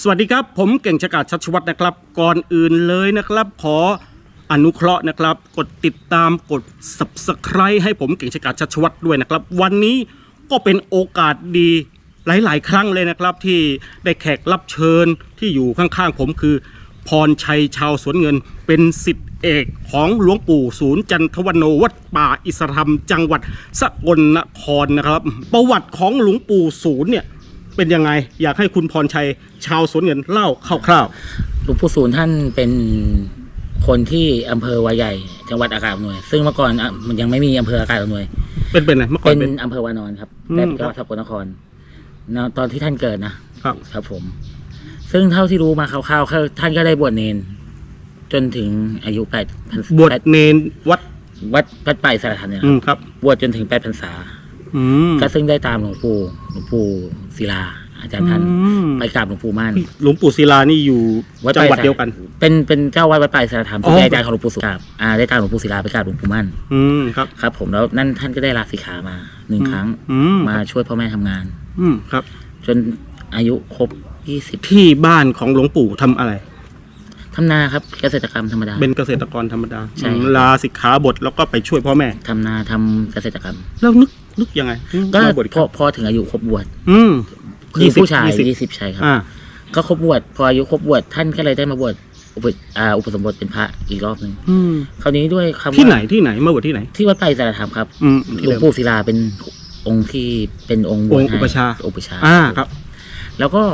สวัสดีครับผมเก่งชะกาดชัชวัตรนะครับ ก่อนอื่นเลยนะครับ ขออนุเคราะห์นะครับ กดติดตามกด subscribe ให้ผมเก่งชะกาดชัชวัตรด้วยนะครับ วันนี้ก็เป็นโอกาสดีหลาย ๆ ครั้งเลยนะครับที่ได้แขกรับเชิญที่อยู่ข้างๆ ผมคือ พรชัยชาวสวนเงินเป็นสิทธิเอกของหลวงปู่ศูนย์จันทวันโนวัดป่าอิสรธรรม จังหวัดสกลนครนะครับ ประวัติของหลวงปู่ศูนย์เนี่ยเป็นยังไงอยากให้คุณพรชัย ชาวสวนเงินเล่าคร่าวหลวงปู่ศูนย์ท่านเป็นคนที่อำเภอวาใหญ่ จังหวัดอากาศอำนวย ซึ่งเมื่อก่อนอะมันยังไม่มีอำเภออากาศอำนวย ๆเป็นเป็นไงเมื่อก่อเป็นนเป็น อำเภอวานอนครับอืม แต่เป็นจังหวัดสกลนครนะตอนที่ท่านเกิดนะ ครับ ครับผม ซึ่งเท่าที่รู้มาคร่าวๆคือท่านก็ได้บวชเนน จนถึงอายุแปดพรรษาบวชเนนวัดวัดวัดป่าอิสระธรรมเนี่ยคอืรับมครับ บวชจนถึงแปดพรรษา อืมก็ซึ่งได้ตามหลวงปู่หลวงปู่ศิลา อาจารย์ท่านอืมไปกราบหลวงปู่ม่านหลวงปู่ศิลานี่อยู่วัดจังหวัดไปเดียวกัน เป็นเป็นเจ้าวัดวัดป่าอิสระธรรมอ๋ที่อเป็นอาจารย์ของหลวงปู่สุกราบอ่าได้ตามหลวงปู่ศิลาไปกราบหลวงปู่มั่นอืมครับ ครับ ผมแล้วนั่นท่านก็ได้ลาสิกขามาหนึ่งครั้งอืมมาช่วยพ่อแม่ทำงาน อืมครับ จนอายุครบยี่สิบที่บ้านของหลวงปู่ทำอะไร ทำนาครับเกษตรกรรมธรรมดา เป็นเกษตรกรธรรมดาใช่อืมลาสิกขาบทแล้วก็ไปช่วยพ่อแม่ ทำนาทำเกษตรกรรม แล้วนึกนึกยังไงถึงก็มาบวชพอพอถึงอายุครบบวชอืม คือผู้ชายยี่สิบยี่สิบใช่ครับอ่าก็ครบบวชพออายุครบบวชท่านก็เลยได้มาบวชอุปอ่าอุปสมบทเป็นพระอีกรอบหนึ่งอืมคราวนี้ด้วยคำว่าที่ไหนที่ไหนมาบวชที่ไหน ที่วัดไผ่สารธรรมครับอืมหลวงปู่ศิลาเป็นองค์ที่เป็นองค์บวชองค์ให้อุปชฌาย์ อุปชฌาย์อ่าครับ แล้วก็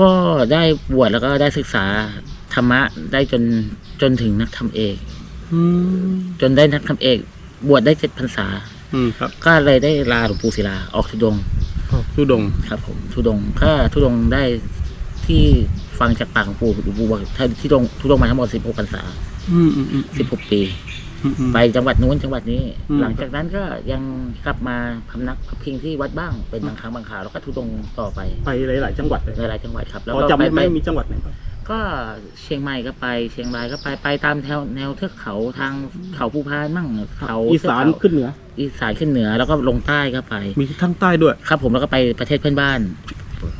ก็ได้บวชแล้วก็ได้ศึกษาธรรมะได้จนจนถึงนักธรรมเอก อืมจนได้นักธรรมเอก บวชได้เจ็ดพรรษา อืมครับ ก็เลยได้ลาหลวงปู่ศิลาออกทุดงค์ สุดงค์ครับผมทุดงค์ก็ทุดงค์ได้ที่ฟังจากปากของปู่หลวงปู่บอกถ้าที่ดงทุดงค์มาทั้งหมดสิบหกพรรษาอืมอืมอืมสิบหกปี อืมอืม ไปจังหวัดนู้นจังหวัดนี้ อืม หลังจากนั้นก็ยังกลับมาพำนักพักพิงที่วัดบ้างเป็นบางครั้งบางคราวแล้วก็ทุดงค์ต่อไปไปหลาย ๆ จังหวัดเลยหลายๆจังหวัดครับแล้วพอก็จำไปได้ไหมไป มีจังหวัดไหนบ้าง ก็เชียงใหม่ก็ไปเชียงรายก็ไปไปตามแถวแนวเทือกเขาทางเขาภูพานมั่งเขาอีสานเทือกเขขึ้นเหนือ อีสานขึ้นเหนือ แล้วก็ลงใต้ก็ไป มีทั้งใต้ด้วย ครับ ผมแล้วก็ไปประเทศเพื่อนบ้าน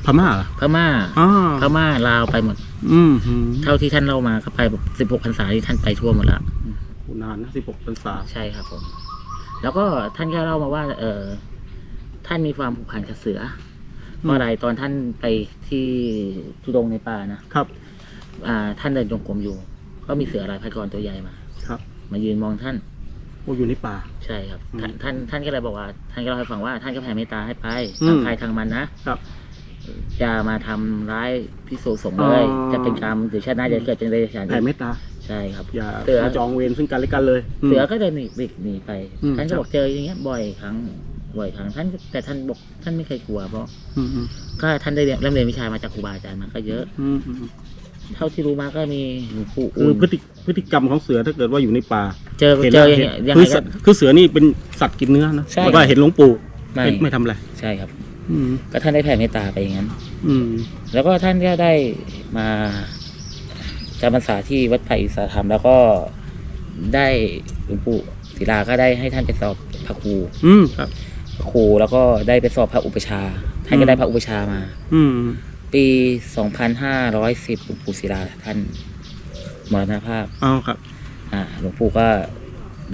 พม่าเหรอพม่าอ่าพม่าลาวไปหมด อืมหืมเท่าที่ท่านเล่ามาก็ไปสิบหกพรรษาที่ท่านไปทั่วหมดละโหนานนะสิบหกพรรษาใช่ครับผม แล้วก็ท่านก็เล่ามาว่า เออท่านมีความผูกพันกับเสือเพราะอะไรตอนท่านไปที่ทุดงค์ในป่านะครับ อ่า ท่านเดินจงกรมอยู่ ก็มีเสือลายพระกรตัวใหญ่มา ครับ มายืนมองท่าน โอ้อยู่ในป่า ใช่ครับอืมท่านท่านท่านก็เลยบอกว่า ท่านก็เล่าให้ฟังว่าท่านก็แผ่เมตตาให้ไปอืม ทางใครทางมันนะครับ อย่ามาทำร้ายพิโสสงฆ์เลย อ๋อ จะเป็นกรรมหรือชาติหน้าจะเกิดเป็นเดรัจฉานแผ่เมตตาใช่ครับ อย่าเสือ มาจองเวรซึ่งกันและกันเลยม เสือก็เดินหนีหนีหนีไปอืม ท่านก็ครับบอกเจออย่างเงี้ยบ่อยครั้งบ่อยครั้งท่านแต่ท่านบอกท่านไม่เคยกลัวเพราะอืมอืมก็ท่านได้เรียนเริ่มเรียนวิชามาจากครูบาอาจารย์มาก็เยอะ อืมอืม เท่าที่รู้มาก็มีหลวงปู่คืออุ่นพฤติพฤติกรรมของเสือถ้าเกิดว่าอยู่ในป่าเจอเห็นเจแล้วออย่างเห็นเงี้ยยังคืไงอสัก็ตว์คือเสือนี่เป็นสัตว์กินเนื้อนะใช่แล้วก็เห็นหลวงปู่ไม่ไม่ไม่ทำอะไรใช่ครับ อืมก็ท่านได้แผ่เมตตาไปอย่างนั้น อืมแล้วก็ท่านก็ได้มาจำพรรษาที่วัดไผ่อิสระธรรม แล้วก็ได้หลวงปู่ศิลาก็ได้ให้ท่านไปสอบพระครูอืมครับ พระครูแล้วก็ได้ไปสอบพระอุปชฌาย์ท่านอืก็มได้พระอุปชฌาย์มา อืม ปี 2510หลวงปู่ศิลาท่านมรณภาพ เอาครับ อ่าหลวงปู่ก็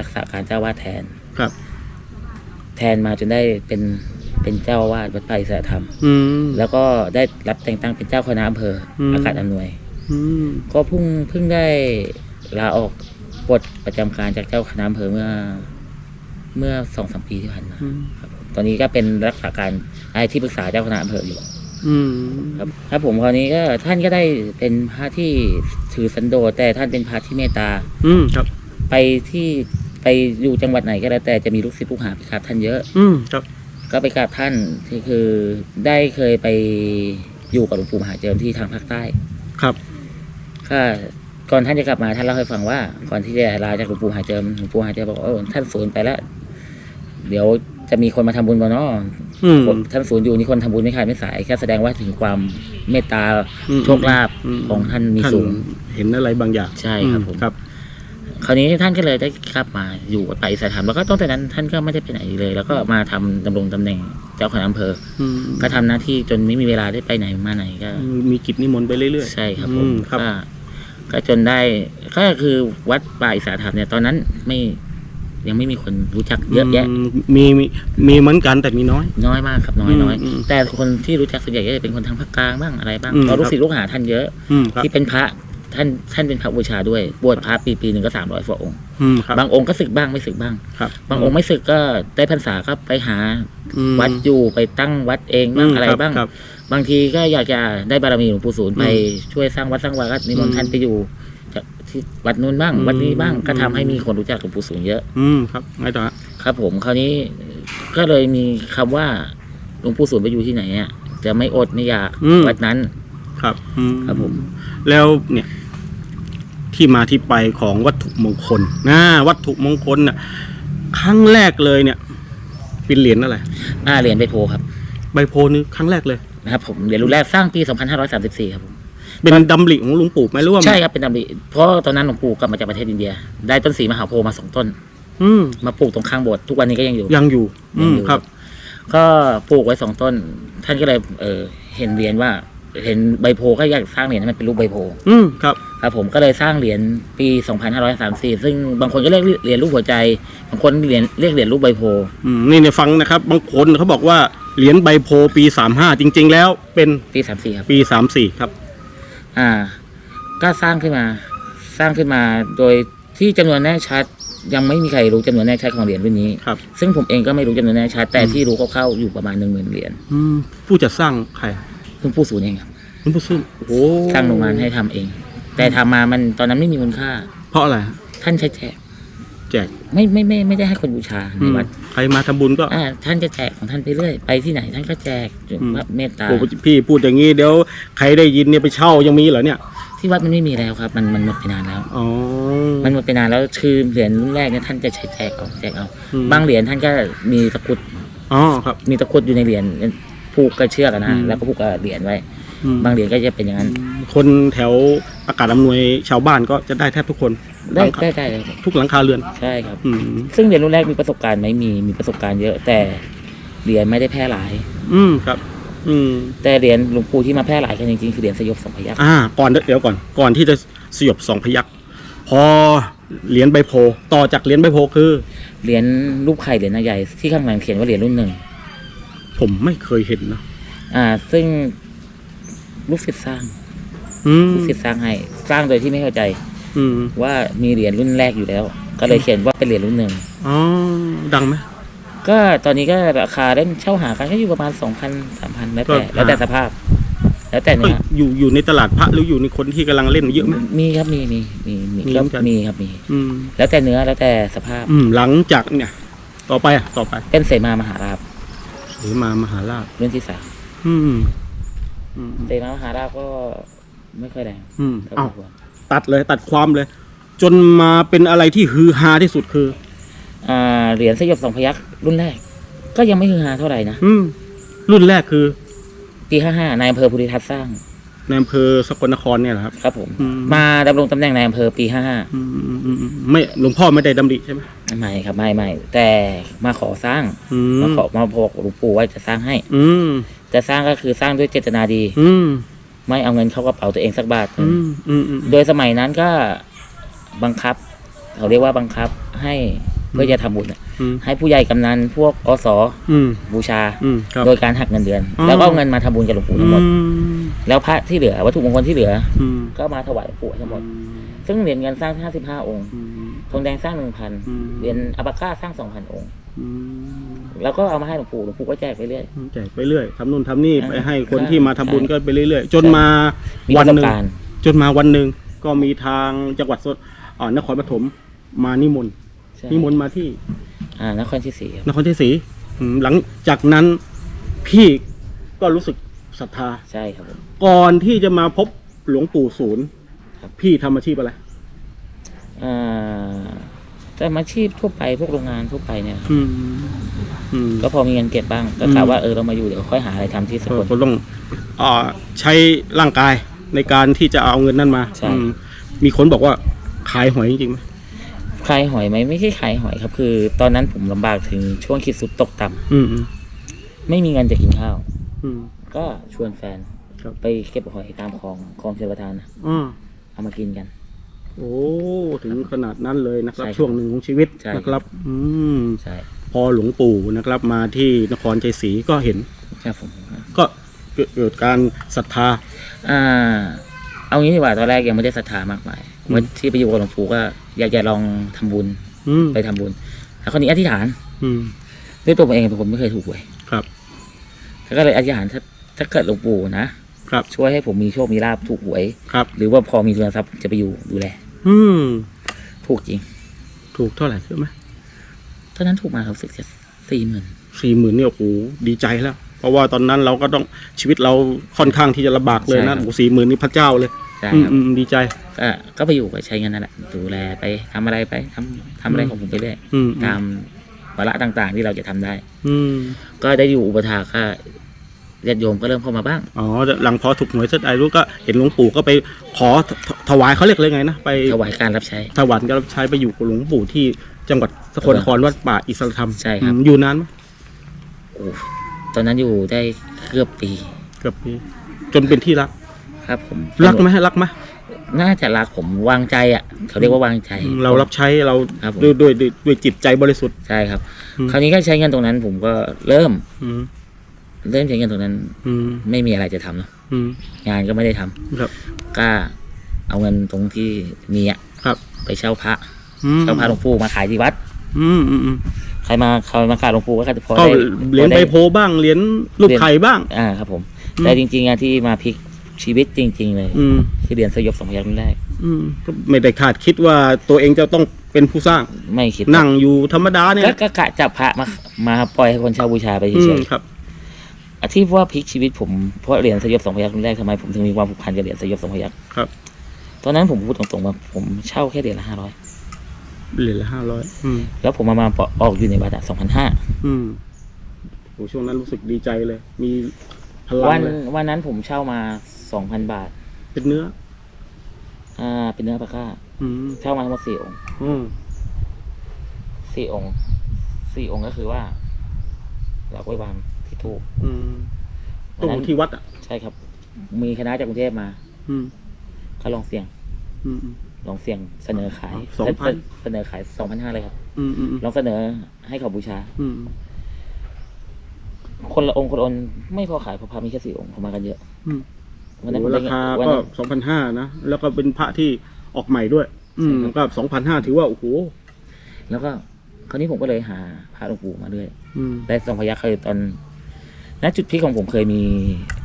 รักษาการเจ้าวาดแทน ครับ แทนมาจนได้เป็นเป็นเจ้าอาวาดวัดไผ่อิสระธรรม อืม แล้วก็ได้รับแต่งตั้งเป็นเจ้าคณะอำเภออม อากาศอำนวย อืม ก็เพิ่งเพิ่งได้ลาออกปลดประจำการจากเจ้าคณะอำเภอเมื่อ เมื่อสองสามปีที่ผ่านมา อืม ครับผมตอนนี้ก็เป็นรักษาการไอ้ที่ปรึกษาเจ้าคณะอำเภออยู่ อืมครับครับผมคราวนี้ก็ท่านก็ได้เป็นพระที่ถือสันโดษแต่ท่านเป็นพระที่เมตตา อืมครับ ไปที่ไปอยู่จังหวัดไหนก็แล้วแต่จะมีลูกศิษย์ลูกหาไปกราบท่านเยอะ อืมครับ ก็ไปกราบท่านที่คือได้เคยไปอยู่กับหลวงปู่มหาเจิมที่ทางภาคใต้ครับก็ก่อนท่านจะกลับมาท่านเล่าให้ฟังว่า ก่อนที่จะลาจากหลวงปู่หาเจิมหลวงปู่หาเจิมบอกว่าเออท่านสูญไปแล้วเดี๋ยว จะมีคนมาทำบุญบ่เนาะอืมคนท่านสูญอยู่นี่คนทำบุญไม่ขาดไม่สายแค่แสดงว่าถึงความเมตตาอืม โชคลาภอืมของท่านมีท่านสูง เห็นอะไรบางอย่างใช่ครับผม ครับ คราวนี้ท่านก็เลยได้กลับมาอยู่วัดป่าอิสระธรรมแล้วก็ตั้งแต่นั้นท่านก็ไม่ได้ไปไหนอีกเลย แล้วก็มาทำดำรงตำแหน่งเจ้าคณะอำเภอ อืมก็ทำหน้าที่จนไม่มีเวลาได้ไปไหนมาไหนก็ มีกิจนิมนต์ไปเรื่อยๆใช่ครับผอืมครับ ก็ก็จนได้ก็คือวัดป่าอิสระธรรมเนี่ยตอนนั้นไม่ ยังไม่มีคนรู้จักเยอะแยะมมีมีมีเหมือนกันแต่มีน้อย น้อยมากครับน้อยน้อยอืมแต่คนที่รู้จักส่วนใหญ่ก็จะเป็นคนทางภาคกลางบ้างอะไรบ้างอืมเพราะลูกครับศิษย์ลูกหาท่านเยอะ อืมครับที่เป็นพระท่านท่านเป็นพระบูชาด้วย บวชพระปีปีหนึ่งก็สามร้อยกว่าองค์อืมครับบางองค์ก็ศึกบ้างไม่ศึกบ้าง ครับบางองค์ไม่ศึกก็ได้พรรษาก็ไปหาอืมวัดอยู่ไปตั้งวัดเองบ้างมอะไรคบ้างครับบางทีก็อยากจะได้บารมีหลวงปู่ศูนย์อืมไปช่วยสร้างวัดสร้างวาก็นิมนอืต์มท่านไปอยู่จาก ที่วัดนู้นบ้างอืมวัดนี้บ้างก็ทำอืมให้มีคนรู้จักหลวงปู่ศูนย์เยอะ อืมครับไงต่อฮะครับ ผมคราวนี้ก็เลยมีคำว่าหลวงปู่ศูนย์ไปอยู่ที่ไหนอะจะไม่อดไม่อยากวัดนั้น ครับอืมครับผม แล้วเนี่ยที่มาที่ไปของวัตถุมงคลนะวัตถุมงคลน่ะครั้งแรกเลยเนี่ยเป็นเหรียญอะไรอ่าเหรียญใบโพครับ ใบโพนี่ครั้งแรกเลยนะครับผมเหรียญรุ่นแรกสร้างปี 2534 ครับผม เป็นดำริของหลวงปู่ไหมหรือว่าใช่ครับเป็นดำริเพราะตอนนั้นหลวงปู่กลับมาจากประเทศอินเดีย ได้ต้นสีมหาโพธิ์มาสองต้น อืมมาปลูกตรงข้างโบสถ์ทุกวันนี้ก็ยังอยู่ยังอยู่ อืยังมอยู่ครับ ก็ปลูกไว้สองต้น ท่านก็เลยเออเห็นเหรียญว่า เห็นใบโพธิ์ก็อยากสร้างเหรียญให้มันเป็นรูปใบโพธิ์อืมครับครับ ผมก็เลยสร้างเหรียญปี 2534 ซึ่งบางคนก็เรียกเหรียญรูปหัวใจ บางคนเหรียญเรียกเหรียญรูปใบโพธิ์อืมนี่เนี่ยฟังนะครับ บางคนเขาบอกว่าเหรียญใบโพปีสามห้าจริง ๆ แล้วเป็นปี 34ครับปีสามสี่ครับ อ่า ก็สร้างขึ้นมา สร้างขึ้นมาโดยที่จำนวนแน่ชัด ยังไม่มีใครรู้จำนวนแน่ชัดของเหรียญรุ่นนี้ครับ ซึ่งผมเองก็ไม่รู้จำนวนแน่ชัด แต่อืมที่รู้คร่าวๆอยู่ประมาณหนึ่งหมื่นเหรียญอืมผู้จะสร้างใครเพิ่งผู้ศูนย์เองครับคุณผู้ซึ่งโอ้โหสร้างโรงงานให้ทำเอง แต่ทำมามันตอนนั้นไม่มีมูลค่า เพราะอะไรฮะท่านใช้แจก แจกไม่ไม่ไม่ไม่ได้ให้คนบูชาในอืมวัดใครมาทำบุญก็อ่าท่านจะแจกของท่านไปเรื่อยไปที่ไหนท่านก็แจกจนอืมว่าเมตตาโอ้พี่พูดอย่างนี้เดี๋ยวใครได้ยินเนี่ยไปเช่ายังมีเหรอเนี่ย ที่วัดมันไม่มีแล้วครับ มันมันหมดไปนานแล้วอ๋อมันหมดไปนานแล้วคือเหรียญรุ่นแรกเนี่ยท่านจะใช้แจกเอาแจกเอาอืมบางเหรียญท่านก็มีตะกรุดอ๋อครับ มีตะกรุดอยู่ในเหรียญผูกกระเชือกอะนะอืมแล้วก็ผูกกับเหรียญไว้อืมบางเหรียญก็จะเป็นอย่างนั้น คนแถว อากาศอำนวยชาวบ้านก็จะได้แทบทุกคนได้หลังคาได้ได้ครับทุกหลังคาเรือน ใช่ครับ อืม ซึ่งเหรียญรุ่นแรกมีประสบการณ์ไหมมีมีประสบการณ์เยอะแต่เหรียญไม่ได้แพร่หลาย อืมครับ อืม แต่เหรียญหลวงปู่ที่มาแพร่หลายกันจริงๆคือเหรียญสยบสองพยัคฆ์อ่า ก่อนเดี๋ยวก่อน ก่อนที่จะสยบสองพยักพอเหรียญใบโพธิ์ต่อจากเหรียญใบโพธิ์คือ เหรียญรูปไข่เหรียญใหญ่ที่ข้างหลังเขียนว่าเหรียญรุ่นหนึ่งผมไม่เคยเห็นนะ อ่า ซึ่งลูกศิษย์สร้าง อืมลูกศิษย์สร้างให้สร้างโดยที่ไม่เข้าใจ อืมว่ามีเหรียญรุ่นแรกอยู่แล้ว ก็เลยเขียนว่าเป็นเหรียญรุ่นหนึ่งอ๋อดังไหมก็ตอนนี้ก็ราคาเล่นเช่าหากันก็อยู่ประมาณสองพันสามพันแล้วแต่ก็แล้วแต่สภาพ แล้วแต่ก็เนื้ออยู่อยู่ในตลาดพระหรืออยู่ในคนที่กำลังเล่นเยอะไหมมีครับมีมีมีมีมีก็เหมือนกันมีครับมีอืมแล้วแต่เนื้อแล้วแต่สภาพ อืมหลังจากเนี่ย ต่อไปอะต่อไป เป็นเสมามหาราบหรือมามหาราชรุ่นที่สามอืมอืมเสมามหาราบก็ ไม่ค่อยแรงอืมเท่าเอ้าควรตัดเลยตัดความเลย จนมาเป็นอะไรที่ฮือฮาที่สุดคืออ่าเหรียญสยบสองพยัคฆ์รุ่นแรก ก็ยังไม่ฮือฮาเท่าไหร่นะอืมรุ่นแรกคือปีห้าห้านายอำเภอภูริทัศน์สร้างในอำเภอสกลนครเนี่ยเหรอครับ ครับผม อืม มาดำรงตำแหน่งนายอำเภอปีห้าห้าอืมอืมอืมอืมไม่หลวงพ่อไม่ได้ดำริใช่ไหมไม่ครับไม่ไม่แต่มาขอสร้างอืมมาขอมาบอกหลวงปู่ว่าจะสร้างให้ อืมจะสร้างก็คือสร้างด้วยเจตนาดี อืม ไม่เอาเงินเข้ากระเป๋าตัวเองสักบาทหนึ่อืงมอืมอืมโดยสมัยนั้นก็บังคับเขาเรียกว่าบังคับให้เพื่อจะทำบุญอะอืมให้ผู้ใหญ่กำนันพวกอสอืมบูชาอืมครับโดยการหักเงินเดือนอ๋อแล้วก็เอาเงินมาทำบุญกับหลวงปู่ทั้งหมดอืมแล้วพระที่เหลือวัตถุมงคลที่เหลืออืมก็มาถวายหลวงปู่ทั้งหมด ซึ่งเหรียญเงินสร้าง55องค์อืมทองแดงสร้างอืม1,000เหรียญอัปาก้าสร้าง2,000องค์อืม แล้วก็เอามาให้หลวงปู่หลวงปู่ก็แจกไปเรื่อย แจกไปเรื่อยทำนู่นทำนี่อ่าไปให้คนใช่ที่มาทำบุญก็ไปเรื่อยๆ จนใช่มามีวัประสบหนึ่งการณ์จนมาวันหนึ่งก็มีทางจังหวัดสอ่านครปฐมมานิมนต์ใช่นิมนต์มาที่อ่านครที่สี่ครับนครชัยศรีอืมหลังจากนั้นพี่ก็รู้สึกศรัทธา ใช่ครับผม ก่อนที่จะมาพบหลวงปู่ศูนย์ครับ พี่ทำอาชีพอะไร อ่า แต่มาชีพทั่วไปพวกโรงงานทั่วไปเนี่ยครับอืมอืม ก็พอมีเงินเก็บบ้างก็อืมกะว่าเออเรามาอยู่เดี๋ยวค่อยหาอะไรทำที่สกล ก็ต้องอ่าใช้ร่างกายในการที่จะเอาเงินนั่นมาใช่ อืมมีคนบอกว่าขายหอยจริงๆไหมขายหอยไหมไม่ใช่ขายหอยครับ คือ ตอนนั้นผมลำบากถึงช่วงขีดสุดตกต่ำอืมอืมไม่มีเงินจะกินข้าว อืม ก็ชวนแฟนครับ ไปเก็บหอยตามคลองคลองเชลประทานนะอ่าเอามากินกัน โอ้ถึงขนาดนั้นเลยนะครับ ใช่ครับช่วงหนึ่งของชีวิตใช่นะครับ อืมใช่พอหลวงปู่นะครับ มาที่นครชัยศรีก็เห็น ครับผมก็เกิดเกิดการศรัทธา อ่า เอางี้ดีกว่าตอนแรกยังไม่ได้ศรัทธามากมายอืมวันที่ไปอยู่กับหลวงปู่ก็อยากจะลองทำบุญอืมไปทำบุญแล้วคราวนี้อธิษฐานอืมด้วยตัวผมเองเป็นคนไม่เคยถูกหวยครับแล้วก็เลยอธิษฐานถ้าถ้าเกิดหลวงปู่นะครับ ช่วยให้ผมมีโชคมีลาภถูกหวย ครับ หรือว่าพอมีทุนทรัพย์จะไปอยู่ดูแล อืม ถูกจริง ถูกเท่าไหร่ใช่ไหมตอนนั้นถูกมาครับสึกจะสี่หมื่นสี่หมื่นเนี่ยโอ้โหดีใจแล้ว เพราะว่าตอนนั้นเราก็ต้องชีวิตเราค่อนข้างที่จะลำบากเลยนะโอ้โหสี่หมื่นนี่พระเจ้าเลยใช่อืมครับอืมดีใจก็ก็ไปอยู่ก็ใช้เงินนั่นแหละดูแลไปทำอะไรไปทำทำอะไรของผมไปเรื่อยอืมตามวาระต่างๆ ที่เราจะทำได้ อืมก็ได้อยู่อุปถากก็ญาติโยมก็เริ่มเข้ามาบ้าง อ๋อ หลังพอถูกหวยเสร็จไอ้รู้ก็เห็นหลวงปู่ก็ไปขอ ถถวายเขาเรียกเลยไงนะไปถวายการรับใช้ ถวายก็ใช้ไปอยู่กับหลวงปู่ที่จังหวัดสกลนครวัดป่าอิสรธรรมใช่ครับ อืมอยู่นานไหมโอ้ตอนนั้นอยู่ได้เกือบปีเกือบปีจนเป็นที่รักครับผมรักไหมรักไหมน่าจะรักผมวางใจอะ เขาเรียกว่าวางใจเรารับใช้เราครับผม ด้วยด้วยด้วยด้วยจิตใจบริสุทธิ์ ใช่ครับ อืม คราวนี้ก็ใช้เงินตรงนั้น ผมก็เริ่มอืมเริ่มใช้เงินตรงนั้น อืมไม่มีอะไรจะทำเนอะอืมงานก็ไม่ได้ทำครับ ก็ เอาเงินตรงที่มีอะครับ ไปเช่าพระอืมเช่าพระหลวงปู่มาขายที่วัด อืมอืมอืมใครมาเขามากราบหลวงปู่ก็พอก็ได้เหรียญพอใบได้ โพบ้างเหรียญลูกไข่บ้าง อ่าครับผม อืม แต่จริงๆอะที่มาพลิกชีวิตจริง ๆ เลย อืมคือเรียนสยบสองพยัคฆ์รุ่นแรกอืมก็ไม่ได้คาดคิดว่าตัวเองจะต้องเป็นผู้สร้าง ไม่คิดนั่งอยู่ธรรมดาเนี่ยก็ก็กะจับพระมามาปล่อยให้คนเช่าบูชาไปอืเฉมยครับ ๆอาที่ว่าพลิกชีวิตผมเพราะเหรียญสยบสองพยัคฆ์รุ่นแรกทำไมผมถึงมีความผูกพันกับเหรียญสยบสองพยัคฆ์ครับ ตอนนั้นผมพูดตรงๆว่าผมเช่าแค่เหรียญละห้าร้อยเหรียญละห้าร้อยอืมแล้วผมมามาออกอยู่ในวัดสองพันห้าอืมโหช่วงนั้นรู้สึกดีใจเลย มีพลัวังนเลยวันนั้นผมเช่ามาสองพันบาท เป็นเนื้อ อ่า เป็นเนื้อปลาค่าอืมเช่ามาทั้งหมดสี่องค์อืมสี่องค์สี่องค์ก็คือว่าเราก็ไปวางที่ถูกอืมวัตรนนั้นงที่วัดอะใช่ครับ มีคณะจากกรุงเทพมา อืมเขาลองเสี่ยง อืมอืม ลองเสี่ยงเสนอขายสองพัน เสนอขายสองพันห้าเลยครับอืมอืมลองเสนอให้เขาบูชา อืมคนละองค์คนละองค์ไม่พอขายเพราะพระมีแค่สี่องค์เขามากันเยอะอืมวันนั้นโหผมราได้เงินคาวันก็นั้น สองพันห้านะ แล้วก็เป็นพระที่ออกใหม่ด้วย อืมใช่ครับ ก็สองพันห้าถือว่า โอ้โห แล้วก็คราวนี้ผมก็เลยหาพระหลวงปู่มาด้วยอืม ได้สองพยัคฆ์เคยตอนณจุดพีคของผมเคยมี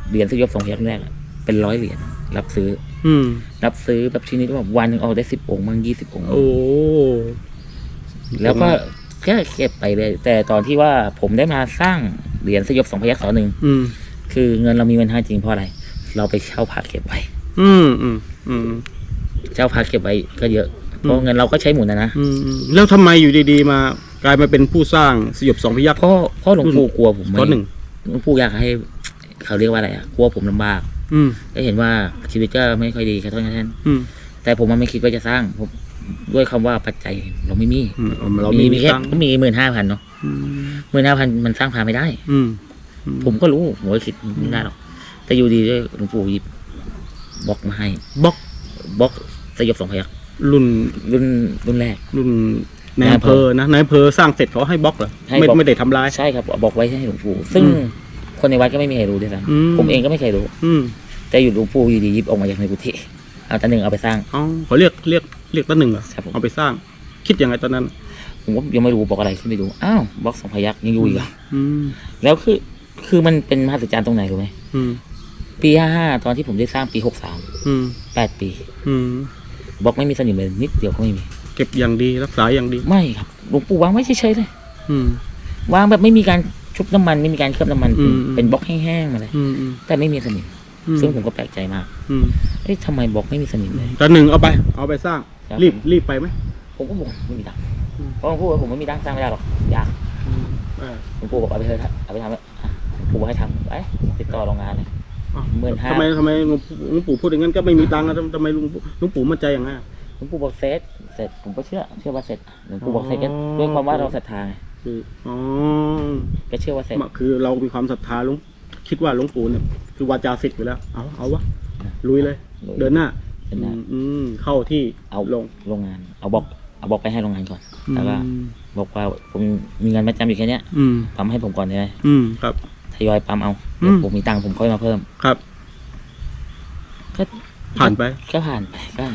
เหรียญสยบสองพยัคฆ์แรกอะเป็นร้อยเหรียญรับซื้อ อืม รับซื้อแบบชนิดว่าแบบวันหนึ่งออกได้สิบองค์มั่งยี่สิบองค์ โอ้ แล้วก็แค่เก็บไปเลย แต่ตอนที่ว่าผมได้มาสร้างเหรียญสยบสองพยัคฆ์สอนหนึ่งอืม คือเงินเรามีเงินห้าจริงเพราะอะไร เราไปเช่าพระเก็บไว้ อืมอืมอืม เช่าพระเก็บไว้ก็เยอะเพราะเงินเราก็ใช้หมุนนะนะอืมอืมแล้วทำไมอยู่ดีๆมากลายมาเป็นผู้สร้างสยบสองพยัคฆ์เพราะเพราะหลวงปู่กลัวผมไม่ข้อหนึ่ง หลวงปู่อยากให้เขาเรียกว่าอะไรอะกลัวผมลำบาก อืมได้เห็นว่าชีวิตก็ไม่ค่อยดีแค่เท่านั้นอืมแต่ผมมันไม่คิดว่าจะสร้างผมด้วยคำว่าปัจจัยเราไม่มีอืมเรามีมีแค่ตังค์ก็มีหมื่นห้าพันเนาะอืมหมื่นห้าพันมันสร้างพาไม่ได้ อืมผมก็รู้ผมก็คิดไม่ได้หรอกแต่อยู่ดีด้วยหลวงปู่หยิบบล็อกมาให้บล็อกบล็อกสยบสองพยักรุ่นรุ่นรุ่นแรก รุ่นนายอำเภอนะนายอำเภอสร้างเสร็จเขาให้บล็อกเหรอให้ไม่บล็อก ไม่ได้ทำลาย ใช่ครับบอกไว้ให้หลวงปู่ซึ่งอืม คนในวัดก็ไม่มีใครรู้ด้วยอืมซ้ำผมเองก็ไม่เคยรู้ อืมแต่อยู่หลวงปู่อยู่ดีหยิบออกมาจากในกุฏิเอาตาหนึ่งเอาไปสร้าง เอาเขาเรียกเรียกเรียกตั้งหนึ่งเหรอครับผม เอาไปสร้าง คิดยังไงตอนนั้น ผมก็ยังไม่รู้บอกอะไรขึ้นไปดูอ้าวบล็อกสองพยักยังอยู่อีกเหรออืม แล้วคือคือมันเป็นมหัศจรรย์ตรงไหนรู้ไหมอืม ปีห้าห้าตอนที่ผมได้สร้างปีหกสามอืม แปดปีอืม บล็อกไม่มีสนิมเลยนิดเดียวก็ไม่มีเก็บอย่างดีรักษาอย่างดี ไม่ครับหลวงปู่วางไว้เฉยๆเลย อืม วางแบบไม่มีการ ชุบน้ำมันไม่มีการเคลือบน้ำมันอืม เป็นบล็อกแห้งๆมาเลยอืมอืมแต่ไม่มีสนิมอืมซึ่งผมก็แปลกใจมากอืมเอ๊ะทำไมบล็อกไม่มีสนิมเลยตอนหนึ่งเอาไป เอาไปสร้าง ครับ รีบรีบไปไหม ผมก็บอกไม่มีตังค์อืม เพราะหลวงปู่ว่าผมไม่มีตังค์สร้างไม่ได้หรอกอยากอืมอ่าหลวงปู่บอกเอาไปเถอะเอาไปทำอะหลวงปู่บอกให้ทำไปติดต่อโรงงานเลยอะหมื่นห้า ทำไมทำไมหลวงปู่หลวงปู่พูดอย่างนั้นก็ไม่มีตังค์นะทำทำไมหลุงปู่หลวงปู่มั่นใจอย่างนั้นอะลวงปู่บอกเสร็จเสร็จผมก็เชื่อ เชื่อว่าเสร็จหลวงปู่บอกเสร็จก็ด้วยความว่าเราศรัทธาไง คืออ๋อก็เชื่อว่าเสร็จคือเรามีความศรัทธาหลวงคิดว่าหลวงปู่เนี่ยคือวาจาสิทธิ์อยู่แล้ว เอาเอาวะลุยเลยลุยเดินหน้าเดินหน้าอืมเข้าที่เอาลงโรงงาน เอาบอกเอาบอกไปให้โรงงานก่อนแล้วก็อืมบอกว่าผมมีเงินประจำอยู่แค่เนี้ยอืมปั๊มให้ผมก่อนได้ไหมอืมครับทยอยปั๊มเอาอืมเดี๋ยวผมมีตังค์ผมค่อยมาเพิ่มครับก็ผ่านไปก็ผ่านไปก็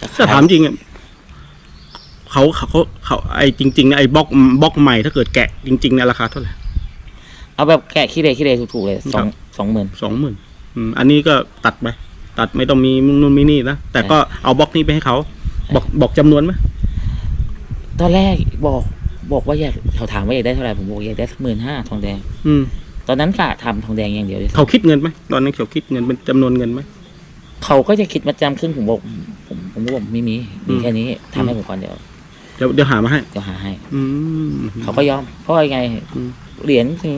ก็ถ้าถามจริงอะ เขาเขาเขาเขาไอ้จริงๆเนี่ยไอ้บล็อกบล็อกใหม่ถ้าเกิดแกะจริงๆเนี่ยราคาเท่าไหร่ เอาแบบแกะขี้เลยขี้เลยถูกๆเลยสองสองหมื่นสองหมื่นอันนี้ก็ตัดไปตัดไม่ต้องมีนู่นมีนี่นะแต่ก็เอาบล็อกนี้ไปให้เขาบอกบอกจำนวนไหมตอนแรกบอกบอกว่าอยากเขาถามว่าอยากได้เท่าไหร่ผมบอกอยากได้สักหมื่นห้าทองแดง อืมตอนนั้นกะทำทองแดงอย่างเดียวเลยเขาคิดเงินไหมตอนนั้นเขาคิดเงินเป็นจำนวนเงินไหม เขาก็จะคิดมาจำครึ่งผมบอกผมผมก็บอกไม่มีอืมีมแค่นี้ทำให้ผมก่อนเดี๋ยวเดี๋ยวเดี๋ยวหามาให้ เดี๋ยวหาให้ อืม เขาก็ยอม เพราะว่ายังไงอืม เหรียญถึง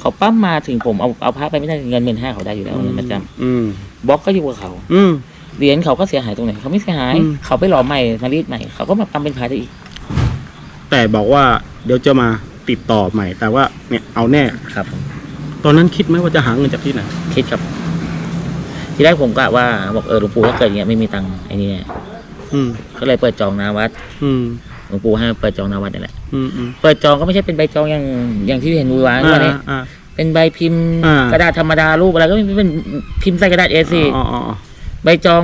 เขาปั้มมาถึงผมเอาเอาพระไปไม่ได้เงินหมื่นห้าเขาได้อยู่แล้วเงินประจอืมำบล็อกก็อยู่กับเขา อืม เหรียญเขาก็เสียหายตรงไหนเขาไม่เสียหาย อืม เขาไปหล่อใหม่มารีดใหม่เขาก็มาปั้มเป็นพระได้อีกแต่บอกว่าเดี๋ยวจะมาติดต่อใหม่ แต่ว่าเนี่ยเอาแน่ ครับ ตอนนั้นคิดไหมว่าจะหาเงินจากที่ไหน คิดครับ ที่แรกผมกะว่าบอกเออหลวงปู่ถ้าเกิดอย่างเงี้ยไม่มีตังค์ไอ้นี่อืม ก็เลยเปิดจองนาวัด อืม หลวงปู่ให้เปิดจองนาวัดนี่แหละอืมอืมเปิดจองก็ไม่ใช่เป็นใบจองอย่างอย่างที่เห็นมือวางอ่าวันนี้ อ่า เป็นใบพิมพ์อ่า กระดาษธรรมดารูปอะไรก็ไม่เป็นพิมพ์ใส่กระดาษ A4 อ๋ออ๋ออ๋อใบจอง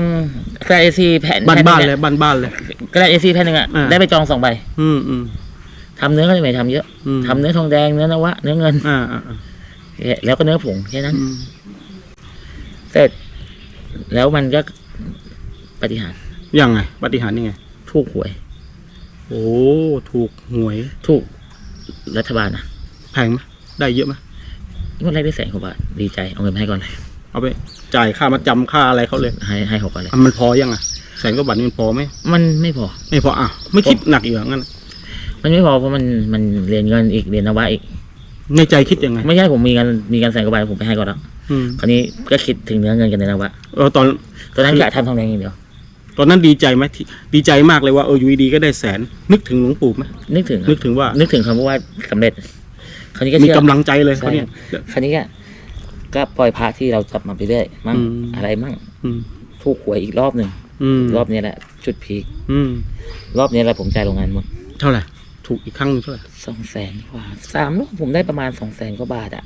กระดาษ A4 แผ่นบ้านแผ่บ้านหเลงยบ้านบ้านเลย กระดาษ A4 แผ่นหนึ่งอะอ่า ได้ใบจองสองใบอืมอืมทำเนื้อก็ไม่ทำเยอะอืมทำเนื้อทองแดงเนื้อนวะเนื้อเงิน อ่าอ่าอ่าแล้วก็เนื้อผงแค่นั้น อืมเสร็จ แล้วมันก็ปฏิหารย์ยังไงปฏิหารย์ยังไง ถูกหวย โอ้ถูกหวยถูกรัฐบาลนะแพงไหมได้เยอะไหมงวดแรกได้แสนกว่าบาทดีใจเอาเงินมาให้ก่อนเลยเอาไปจ่ายค่ามาจำค่าอะไรเขาเลยให้ให้เขาก่อนเลยอะมันพอยังอะแสนกว่าบาทนี่มันพอไหมมันไม่พอ ไม่พออะไม่คิดหนักอีกอย่างนั้นมันไม่พอเพราะมันมันเรียนเงินอีกเรียนนวะอีก ในใจคิดยังไงไม่ใช่ผมมีเงินมีเงินแสนกว่าบาทผมไปให้ก่อนแล้วอืมคราวนี้ก็คิดถึงเนื้อเงินกันในนวะเออตอนตอนนั้นกะทำทองแดงอย่างเดียว ตอนนั้นดีใจไหมที่ดีใจมากเลยว่าเอออยู่ดีๆก็ได้แสน นึกถึงหลวงปู่ไหมนึกถึงครับนึกถึงว่า นึกถึงคำว่าสำเร็จคราวนี้ก็มีเชื่อ กำลังใจเลยใช่เขาเนี่ยคราวนี้ก็ก็ปล่อยพระที่เราจับมาไปเรื่อยมั่งอืมอะไรมั่งอืมถูกหวยอีกรอบหนึ่งอืมรอบนี้แหละจุดพีคอืมรอบนี้แหละผมจ่ายโรงงานหมดเท่าไหร่ถูกอีกครั้งหนึ่งเท่าไหร่สองแสนกว่าสามรอบผมได้ประมาณสองแสนกว่าบาทอะ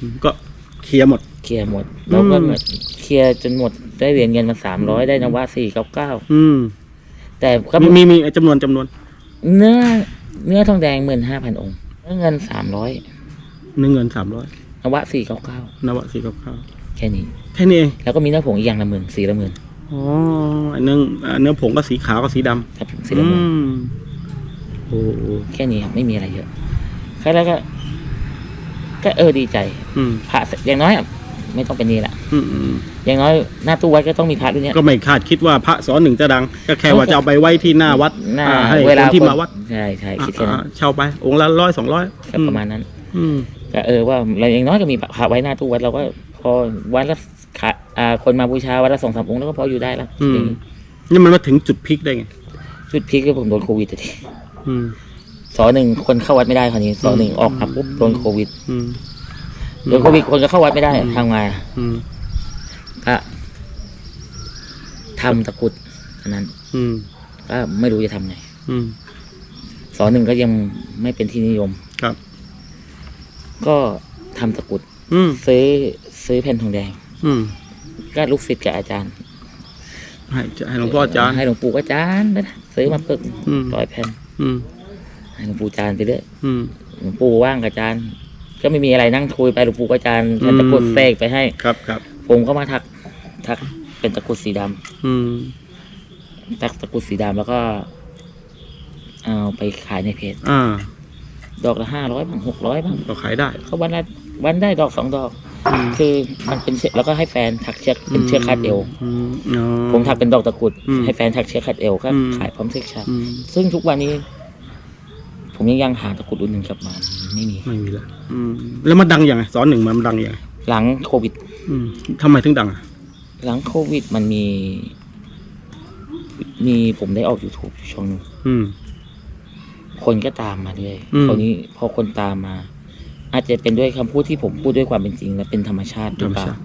อืมก็เคลียร์หมด เคลียร์หมดแล้วก็อืมเหมือนเคลียร์จนหมดได้เหรียญเงินมาสามร้อยได้นวะสี่เก้าเก้าอืม แต่ก็มีมีมีจำนวนจำนวน เนื้อเนื้อทองแดงหมื่นห้าพันองค์เนื้อเงินสามร้อยหนึ่งเงินสามร้อยนวะสี่เก้าเก้านวะสี่กับข้าวแค่นี้ แค่นี้เองแล้วก็มีเนื้อผงอีกอย่างละหมื่นสี่ละหมื่นอ๋ออันนึงอ่าเนื้อผงก็สีขาวกับสีดำครับสี่ละหมื่นอืมโอ้โหแค่นี้ครับไม่มีอะไรเยอะแค่แล้วก็ ก็เออดีใจ อืมพระอย่างน้อยอะ ไม่ต้องเป็นหนี้ละอืมอืมอย่างน้อยหน้าตู้วัดก็ต้องมีพระด้วยเนี้ยก็ไม่คาดคิดว่าพระสอนหนึ่งจะดัง ก็แค่ว่าจะเอาไปไว้ที่หน้าวัดหน้าอ่าให้เวคลานที่คนมาวัดใช่ใช่คิดแค่อ่านั้นอ่าเช่าไป องค์ละร้อยสองร้อยก็ประมาณนั้นอืม ก็เออว่าเราอย่างน้อยก็มีพระไว้หน้าตู้วัดเราก็พอวันละขาอ่าคนมาบูชาวันละสองสามองค์แล้วก็พออยู่ได้แล้วอืม นี่มันมาถึงจุดพลิกได้ไงจุดพีคก็ผมโดนโควิดอะทีอืม สอหนึ่งคนเข้าวัดไม่ได้คราวนี้สอหนึ่งออกมาปุ๊บโดนโควิด อืม โดนโควิดคนก็เข้าวัดไม่ได้ทำไงอะอืมก็ทำตะกรุดอันนั้น อืมก็ไม่รู้จะทำไงอืมสอหนึ่งก็ยังไม่เป็นที่นิยม ครับ ก็ทำตะกรุด อืมซื้อซื้อแผ่นทองแดง อืมก็ลูกศิษย์กับอาจารย์ให้ให้หลวงพ่ออาจารย์ ให้หลวงปู่กับอาจารย์ไปนะซื้อมาปึกอืม ร้อยแผ่นอืมให้หลวงปู่อาจารย์ไปเรื่อยอืมหลวงปู่ว่างกับอาจารย์ ก็ไม่มีอะไรนั่งคุยไปหลวงปู่กับอาจารย์อืมแล้วตะกรุดเสกไปให้ ครับครับผมก็มาถักถักเป็นตะกรุดสีดำอืมถักตะกรุดสีดำแล้วก็ เอาไปขายในเพจอ่า ดอกละห้าร้อยบ้างหกร้อยบ้างก็ขายได้ เขาวันละวันได้ดอกสองดอก อืมคือมันเป็นเชือกแล้วก็ให้แฟนถักเชือกเป็นเชือกคาดเอว อืมอ๋อ ผมถักเป็นดอกตะกรุดอืมให้แฟนถักเชือกคาดเอวก็อืม ขายพร้อมเชือกชักอืมซึ่งทุกวันนี้ ผมยังยังหาตะกรุดรุ่นหนึ่งกลับมาไม่มี ไม่มีละอืมแล้วมันดังยังไงสอนหนึ่งมันดังยังไงหลังโควิด อืมทำไมถึงดังอะหลังโควิดมันมี มีผมได้ออก YouTube อยู่ช่องหนึงอืม คนก็ตามมาด้วยอืม คราวนี้พอคนตามมา อาจจะเป็นด้วยคำพูดที่ผมพูดด้วยความเป็นจริง และเป็นธรรมชาติหธรรือรมเปล่าชาติ